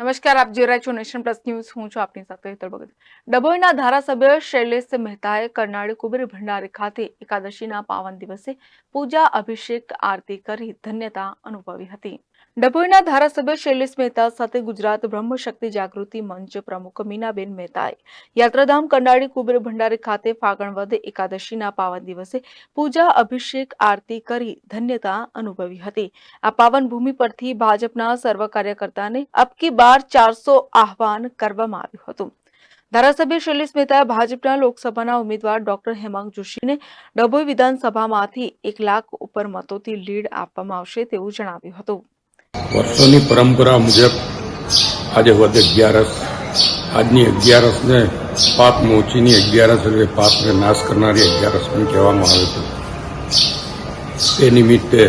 નમસ્કાર, આપ જોઈ રહ્યા નેશન પ્લસ ન્યૂઝ. હું છું આપની સાથે હેતર ભગત. ડભોઈના ધારાસભ્ય શૈલેષ મહેતાએ કરનાળી કુબેર ભંડારી ખાતે એકાદશીના પાવન દિવસે પૂજા, અભિષેક, આરતી કરી ધન્યતા અનુભવી હતી. ડભોઈના ધારાસભ્ય શૈલેષ મહેતા સાથે ગુજરાત બ્રહ્મશક્તિ જાગૃતિ મંચ પ્રમુખ મીનાબેન મહેતાએ યાત્રાધામ કંડાળી કુબેર ભંડારી ખાતે ફાગણ એકાદશીના પાવન દિવસે પૂજા, અભિષેક, આરતી કરી ધન્યતા અનુભવી હતી. આ પાવન ભૂમિ પરથી ભાજપના સર્વ કાર્યકર્તાને અબકી બાર ચારસો આહવાન કરવામાં આવ્યું હતું. ધારાસભ્ય શૈલેષ મહેતાએ ભાજપના લોકસભાના ઉમેદવાર ડોક્ટર હેમાંગ જોશીને ડભોઈ વિધાનસભામાંથી એક લાખ ઉપર મતોથી લીડ આપવામાં આવશે તેવું જણાવ્યું હતું. વર્ષોની પરંપરા મુજબ આજે વધ અગિયારસ, આજની અગિયારસને પાપ મોચીની અગિયારસ એટલે પાપને નાશ કરનારી અગિયારસ પણ કહેવામાં આવે છે. તે નિમિત્તે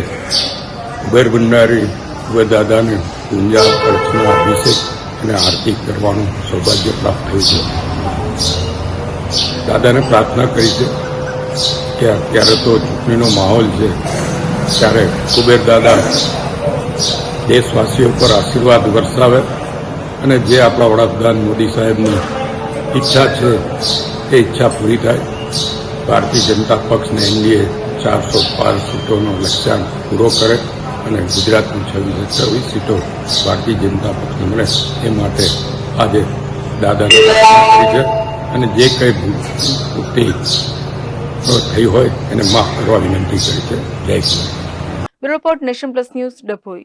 કુબેર ભંડારી કુબેર દાદાને પૂજા, અર્ચના, અભિષેક અને આરતી કરવાનું સૌભાગ્ય પ્રાપ્ત થયું છે. દાદાને પ્રાર્થના કરી છે કે અત્યારે તો ચૂંટણીનો માહોલ છે, ત્યારે કુબેર દાદા દેશવાસીઓ પર આશીર્વાદ વરસાવે અને જે આપણા વડાપ્રધાન મોદી સાહેબની ઈચ્છા છે એ ઈચ્છા પૂરી થાય. ભારતીય જનતા પક્ષને એનડીએ ચારસો પાંચ સીટોનો લક્ષ્યાંક પૂરો કરે અને ગુજરાતની છવ્વીસ છવ્વીસ સીટો ભારતીય જનતા પક્ષને મળે એ માટે આજે દાદાને કરી છે. અને જે કંઈ ભૂ- ભૂલથી થઈ હોય એને માફ કરવા વિનંતી કરી છે. Jay report nation plus news Dabhoi.